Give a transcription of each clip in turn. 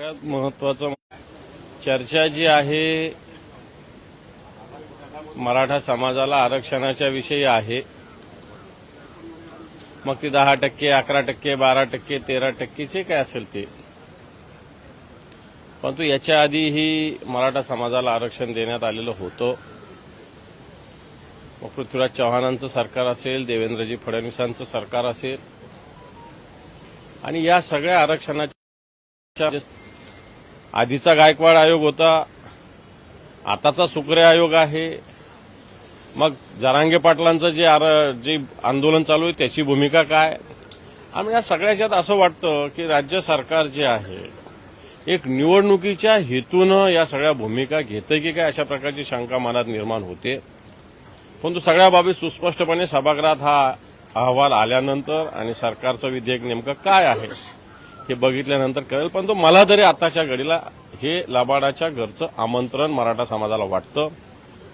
सगळ्यात महत्वाचं चर्चा जी आहे मराठा समाजाला आरक्षणाच्या विषयी आहे. मग ती दहा टक्के अकरा टक्के बारा टक्के तेरा टक्केचे काय असेल ते. परंतु याच्या आधीही मराठा समाजाला आरक्षण देण्यात आलेलं होतं. मग पृथ्वीराज चव्हाणांचं सरकार असेल देवेंद्रजी फडणवीसांचं सरकार असेल. आणि या सगळ्या आरक्षणाच्या आधीचा गायकवाड आयोग होता. आताचा सुकरे आयोग आहे. मग जरांगे पाटलांचं जे आर जे आंदोलन चालू आहे त्याची भूमिका काय? आम्ही या सगळ्याच्यात असं वाटतं की राज्य सरकार जे आहे एक निवडणुकीच्या हेतूनं या सगळ्या भूमिका घेते की काय अशा प्रकारची शंका मनात निर्माण होते. परंतु सगळ्या बाबी सुस्पष्टपणे सभागृहात हा अहवाल आल्यानंतर आणि सरकारचं विधेयक नेमकं काय आहे हे बघितल्यानंतर कळेल परंतु मला तरी आताच्या घडीला हे लबाडाच्या घरचं आमंत्रण मराठा समाजाला वाटतं.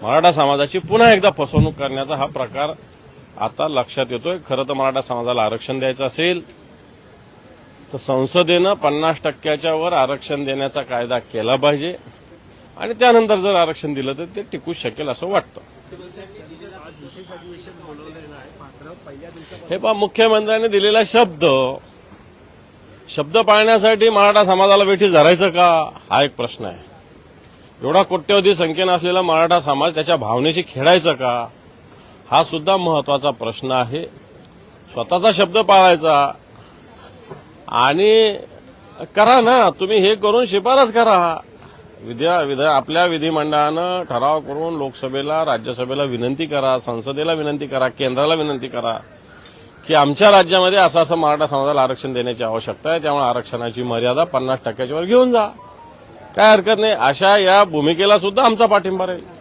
मराठा समाजाची पुन्हा एकदा फसवणूक करण्याचा हा प्रकार आता लक्षात येतोय. खरं तर मराठा समाजाला आरक्षण द्यायचं असेल तर संसदेनं पन्नास टक्क्याच्या वर आरक्षण देण्याचा कायदा केला पाहिजे. आणि त्यानंतर जर आरक्षण दिलं तर ते टिकू शकेल असं वाटतं. हे पहा मुख्यमंत्र्यांनी दिलेला शब्द शब्द पाळण्यासाठी मराठा समाजाला वेठी धरायचं का? हा एक प्रश्न आहे. एवढा कोट्यवधी संख्येनं असलेला मराठा समाज त्याच्या भावनेशी खेळायचं का? हा सुद्धा महत्त्वाचा प्रश्न आहे. स्वतःचा शब्द पाळायचा. आणि करा ना तुम्ही हे करून शिफारस करा. विद्या विधा आपल्या विधिमंडळानं ठराव करून लोकसभेला राज्यसभेला विनंती करा संसदेला विनंती करा केंद्राला विनंती करा. की आमच्या राज्यामध्ये असं असं मराठा समाजाला आरक्षण देण्याची आवश्यकता आहे त्यामुळे आरक्षणाची मर्यादा पन्नास टक्क्याच्या वर घेऊन जा. काय हरकत नाही अशा या भूमिकेला सुद्धा आमचा पाठिंबा राहील.